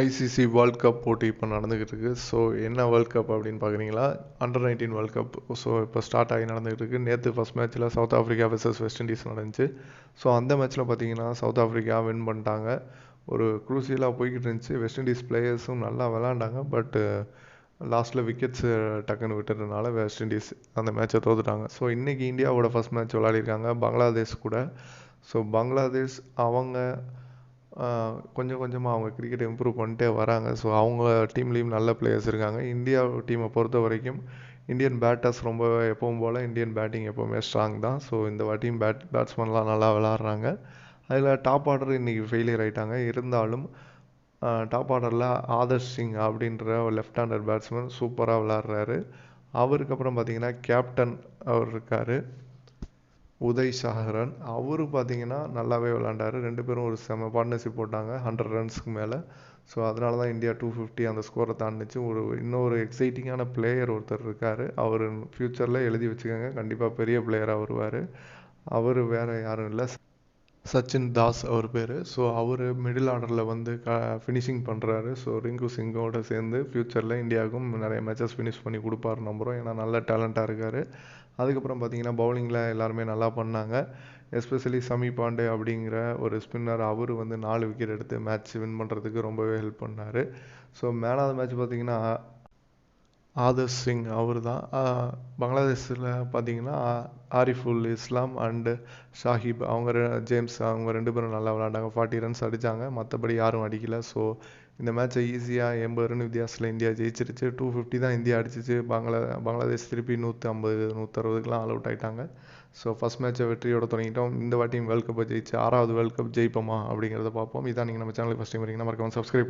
ICC world cup போட்டி இப்போ நடந்துக்கிட்டு இருக்கு. ஸோ என்ன வேர்ல்ட் கப் அப்படின்னு பார்க்குறீங்களா under nineteen world cup so இப்போ ஸ்டார்ட் ஆகி நடந்துகிட்டு இருக்கு. நேற்று ஃபஸ்ட் மேட்ச்சில் South Africa versus West Indies நடந்துச்சு. ஸோ அந்த மேட்ச்சில் பார்த்தீங்கன்னா சவுத் ஆஃப்ரிக்கா வின் பண்ணிட்டாங்க. ஒரு குரூசியலாக போய்கிட்டு இருந்துச்சு. வெஸ்ட் இண்டீஸ் பிளேயர்ஸும் நல்லா விளாண்டாங்க பட்டு லாஸ்ட்டில் விக்கெட்ஸு டக்குன்னு விட்டுறதுனால வெஸ்ட் இண்டீஸ் அந்த மேட்ச்சை தோத்துட்டாங்க. ஸோ இன்றைக்கி இந்தியாவோட ஃபஸ்ட் மேட்ச் விளையாடிருக்காங்க. பங்களாதேஷ் கூட. ஸோ பங்களாதேஷ் அவங்க கொஞ்சம் கொஞ்சமாக அவங்க கிரிக்கெட் இம்ப்ரூவ் பண்ணிட்டே வராங்க. ஸோ அவங்க டீம்லேயும் நல்ல பிளேயர்ஸ் இருக்காங்க. இந்தியா டீமை பொறுத்த வரைக்கும் இந்தியன் பேட்டர்ஸ் ரொம்ப எப்பவும் போல் இந்தியன் பேட்டிங் எப்போவுமே ஸ்ட்ராங் தான். ஸோ இந்த வாட்டியும் பேட் பேட்ஸ்மேன்லாம் நல்லா விளாட்றாங்க அதில் டாப் ஆர்டர் இன்றைக்கி ஃபெயிலியர் ஆகிட்டாங்க இருந்தாலும் டாப் ஆர்டரில் ஆதர்ஷ் சிங் அப்படின்ற ஒரு லெஃப்ட் ஹேண்டர் பேட்ஸ்மேன் சூப்பராக விளாட்றாரு அவருக்கு அப்புறம் பார்த்தீங்கன்னா கேப்டன் அவர் இருக்கார். உதய் சாகரன் அவர் பார்த்தீங்கன்னா நல்லாவே விளாண்டாரு ரெண்டு பேரும் ஒரு செம பார்ட்னர்ஷிப் போட்டாங்க ஹண்ட்ரட் ரன்ஸ்க்கு மேலே. ஸோ அதனால தான் இந்தியா டூ ஃபிஃப்டி அந்த ஸ்கோரை தாண்டிச்சு. ஒரு இன்னொரு எக்ஸைட்டிங்கான பிளேயர் ஒருத்தர் இருக்கார். அவர் ஃப்யூச்சரில் எழுதி வச்சுக்கோங்க. கண்டிப்பாக பெரிய பிளேயராக வருவார். அவர் வேறு யாரும் இல்லை. சச்சின் தாஸ் அவர் பேர். ஸோ அவர் மிடில் ஆர்டரில் வந்து க ஃபினிஷிங் பண்ணுறாரு ஸோ ரிங்கு சிங்கோட சேர்ந்து ஃப்யூச்சரில் இந்தியாவுக்கும் நிறைய மேட்சஸ் ஃபினிஷ் பண்ணி கொடுப்பாரு நம்புகிறோம் ஏன்னா நல்ல டேலண்ட்டாக இருக்கார். அதுக்கப்புறம் பார்த்தீங்கன்னா பவுலிங்கில் எல்லாருமே நல்லா பண்ணாங்க. எஸ்பெஷலி சமி பாண்டே அப்படிங்கிற ஒரு ஸ்பின்னர் அவர் வந்து நாலு விக்கெட் எடுத்து மேட்ச் வின் பண்ணுறதுக்கு ரொம்பவே ஹெல்ப் பண்ணார். So man of the match பார்த்தீங்கன்னா ஆதர்ஷ் சிங் அவர் தான் பங்களாதேஷில் பார்த்தீங்கன்னா ஆரிஃபுல் இஸ்லாம் அண்டு ஷாஹிப் அவங்க ரெ- ஜேம்ஸ் அவங்க ரெண்டு பேரும் நல்லா விளாண்டாங்க ஃபார்ட்டி ரன்ஸ் அடித்தாங்க மற்றபடி யாரும் அடிக்கல. ஸோ இந்த மேட்சை ஈஸியாக எண்பது ரன் வித்தியாசத்தில் இந்தியா ஜெயிச்சிருச்சு. டூ ஃபிஃப்டி தான் இந்தியா அடிச்சிச்சு. பங்களா பங்களாதேஷ் திருப்பி நூற்றி ஐம்பது நூற்றறுபதுக்கெலாம் ஆல் அவுட் ஆகிட்டாங்க ஸோ ஃபஸ்ட் மேட்சை வெற்றியோட தொடங்கிட்டோம். இந்த வாட்டியும் வேர்ல்ட் கப்பை ஜெயிச்சு ஆறாவது வேர்ல்ட் கப் ஜெயிப்போமா அப்படிங்கிறத பார்ப்போம். இதான் நீங்கள் நம்ம சேனலுக்கு ஃபஸ்ட் டைம் வரீங்கன்னா மறக்காம சப்ஸ்கிரைப்